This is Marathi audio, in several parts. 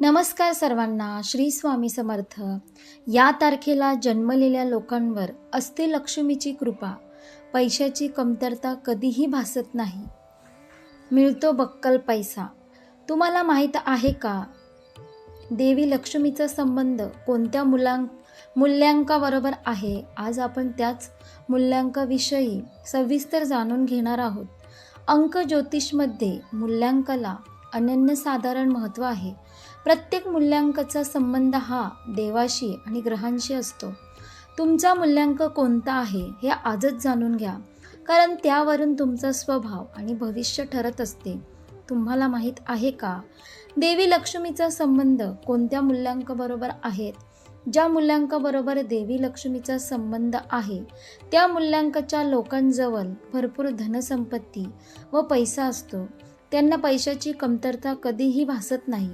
नमस्कार सर्वांना श्री स्वामी समर्थ. या तारखेला जन्मलेल्या लोकांवर असते लक्ष्मीची कृपा. पैशाची कमतरता कधीही भासत नाही. मिळतो बक्कल पैसा. तुम्हाला माहीत आहे का? देवी लक्ष्मीचा संबंध कोणत्या मुलां मूल्यांकाबरोबर आहे? आज आपण त्याच मूल्यांकाविषयी सविस्तर जाणून घेणार आहोत. अंक ज्योतिषमध्ये मूल्यांकाला. अनन्यसाधारण महत्त्व आहे. प्रत्येक मूल्यांकाचा संबंध हा देवाशी आणि ग्रहांशी असतो. तुमचा मूल्यांक कोणता आहे हे आजच जाणून घ्या. कारण त्यावरून तुमचा स्वभाव आणि भविष्य ठरत असते. तुम्हाला माहीत आहे का? देवी लक्ष्मीचा संबंध कोणत्या मूल्यांकाबरोबर आहेत? ज्या मूल्यांकाबरोबर देवी लक्ष्मीचा संबंध आहे त्या मूल्यांकाच्या लोकांजवळ भरपूर धनसंपत्ती व पैसा असतो. त्यांना पैशाची कमतरता कधीही भासत नाही.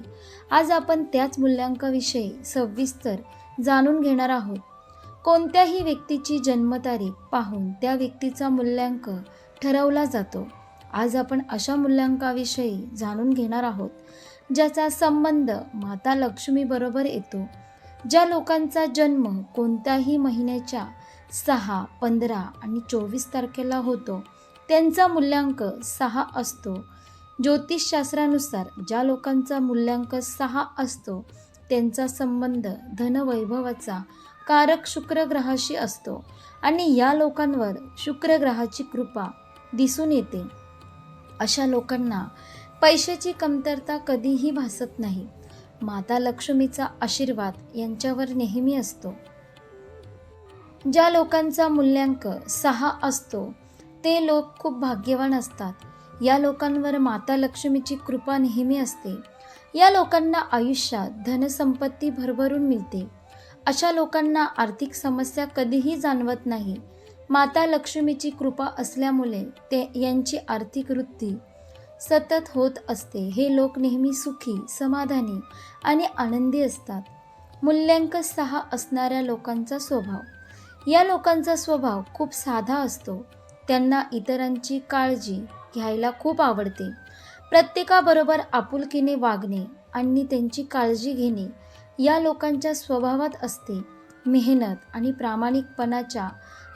आज आपण त्याच मूल्यांकाविषयी सविस्तर जाणून घेणार आहोत. कोणत्याही व्यक्तीची जन्मतारीख पाहून त्या व्यक्तीचा मूल्यांक ठरवला जातो. आज आपण अशा मूल्यांकाविषयी जाणून घेणार आहोत ज्याचा संबंध माता लक्ष्मीबरोबर येतो ज्या लोकांचा जन्म कोणत्याही महिन्याच्या सहा पंधरा आणि चोवीस तारखेला होतो. त्यांचा मूल्यांक सहा असतो. ज्योतिषशास्त्रानुसार ज्या लोकांचा मूल्यांक सहा असतो त्यांचा संबंध धनवैभवाचा कारक शुक्र ग्रहाशी असतो आणि या लोकांवर शुक्र ग्रहाची कृपा दिसून येते. अशा लोकांना पैशाची कमतरता कधीही भासत नाही. माता लक्ष्मीचा आशीर्वाद यांच्यावर नेहमी असतो. ज्या लोकांचा मूल्यांक सहा असतो ते लोक खूप भाग्यवान असतात. या लोकांवर माता लक्ष्मीची कृपा नेहमी असते. या लोकांना आयुष्यात धनसंपत्ती भरभरून मिळते. अशा लोकांना आर्थिक समस्या कधीही जाणवत नाही. माता लक्ष्मीची कृपा असल्यामुळे ते यांची आर्थिक वृत्ती सतत होत असते. हे लोक नेहमी सुखी समाधानी आणि आनंदी असतात. मूल्यांक सहा असणाऱ्या लोकांचा स्वभाव. या लोकांचा स्वभाव खूप साधा असतो. त्यांना इतरांची काळजी घ्यायला खूप आवडते. प्रत्येकाबरोबर आपुलकीने वागणे आणि त्यांची काळजी घेणे या लोकांच्या स्वभावात असते. मेहनत आणि प्रामाणिकपणाच्या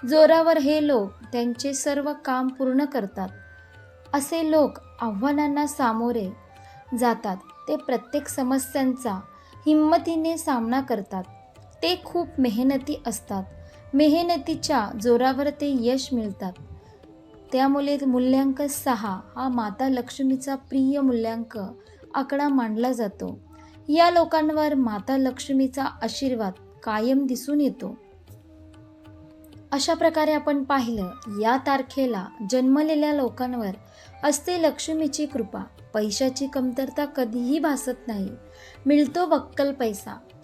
जोरावर हे लोक त्यांचे सर्व काम पूर्ण करतात. असे लोक आव्हानांना सामोरे जातात. ते प्रत्येक समस्यांचा हिंमतीने सामना करतात. ते खूप मेहनती असतात. मेहनतीच्या जोरावर ते यश मिळतात. त्यामुळे मूल्यांक सहा हा माता लक्ष्मीचा प्रिय मूल्यांक आकडा मानला जातो. या लोकांवर माता लक्ष्मीचा आशीर्वाद कायम दिसून येतो. अशा प्रकारे आपण पाहिलं या तारखेला जन्मलेल्या लोकांवर असते लक्ष्मीची कृपा. पैशाची कमतरता कधीही भासत नाही. मिळतो बक्कल पैसा.